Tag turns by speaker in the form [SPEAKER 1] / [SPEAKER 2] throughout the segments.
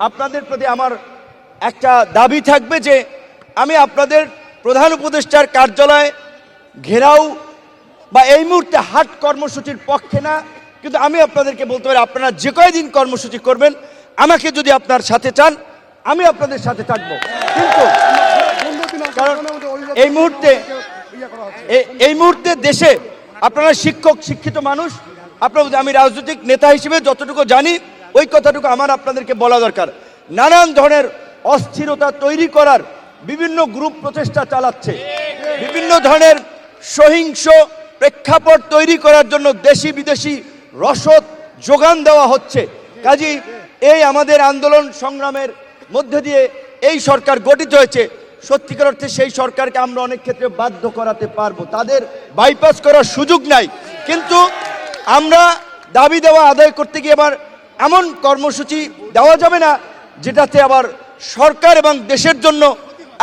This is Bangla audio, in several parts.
[SPEAKER 1] আপনাদের প্রতি আমার একটা দাবি থাকবে যে আমি আপনাদের প্রধান উপদেষ্টার কার্যালয় ঘেরাও বা এই মুহূর্তে হাট কর্মসূচির পক্ষে না, কিন্তু আমি আপনাদেরকে বলতে পারি আপনারা যে কয়দিন কর্মসূচি করবেন, আমাকে যদি আপনার সাথে চান, আমি আপনাদের সাথে থাকব। কিন্তু কারণ এই মুহূর্তে এই মুহূর্তে দেশে আপনারা শিক্ষক, শিক্ষিত মানুষ, আপনার আমি রাজনৈতিক নেতা হিসেবে যতটুকু জানি ওই কথাটুকু আমার আপনাদেরকে বলা দরকার। নানান ধরনের অস্থিরতা তৈরি করার বিভিন্ন গ্রুপ প্রচেষ্টা চালাচ্ছে। বিভিন্ন ধরনের সহিংস প্রেক্ষাপট তৈরি করার জন্য দেশি বিদেশি রসদ যোগান দেওয়া হচ্ছে। কাজী এই আমাদের আন্দোলন সংগ্রামের মধ্যে দিয়ে এই সরকার গঠিত হয়েছে। সত্যিকার অর্থে সেই সরকারকে আমরা অনেক ক্ষেত্রে বাধ্য করাতে পারব। তাদের বাইপাস করার সুযোগ নাই। কিন্তু আমরা দাবি দেওয়া আদায় করতে গিয়ে আবার এমন কর্মসূচি দেওয়া যাবে না যেটাতে আবার সরকার এবং দেশের জন্য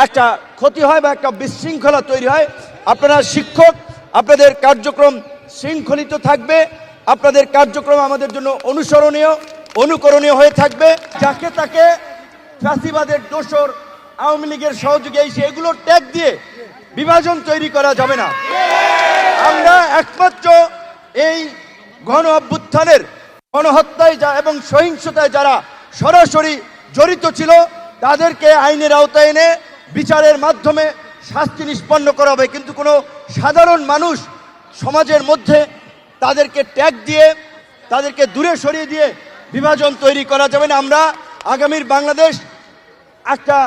[SPEAKER 1] একটা ক্ষতি হয় বা একটা বিশৃঙ্খলা তৈরি হয়। আপনারা শিক্ষক, আপনাদের কার্যক্রম শৃঙ্খলিত থাকবে। আপনাদের কার্যক্রম আমাদের জন্য অনুসরণীয়, অনুকরণীয় হয়ে থাকবে। যাকে তাকে ফ্যাসিবাদের দোসর আওয়ামী লীগের সহযোগী এসে এগুলো ট্যাগ দিয়ে বিভাজন তৈরি করা যাবে না। আমরা একমাত্র এই গণ অভ্যুত্থানের গণহত্যায় যা এবং সহিংসতায় যারা সরাসরি জড়িত ছিল, তাদেরকে আইনের আওতায় এনে বিচারের মাধ্যমে শাস্তি নিষ্পন্ন করা হবে। কিন্তু কোনো সাধারণ মানুষ সমাজের মধ্যে তাদেরকে ট্যাগ দিয়ে, তাদেরকে দূরে সরিয়ে দিয়ে বিভাজন তৈরি করা যাবে না। আমরা আগামীর বাংলাদেশ একটা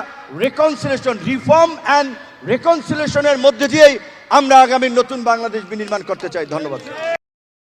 [SPEAKER 1] রেকনসিলেশন রিফর্ম অ্যান্ড রেকনসিলেশনের মধ্যে দিয়েই আমরা আগামীর নতুন বাংলাদেশ বিনির্মাণ করতে চাই। ধন্যবাদ।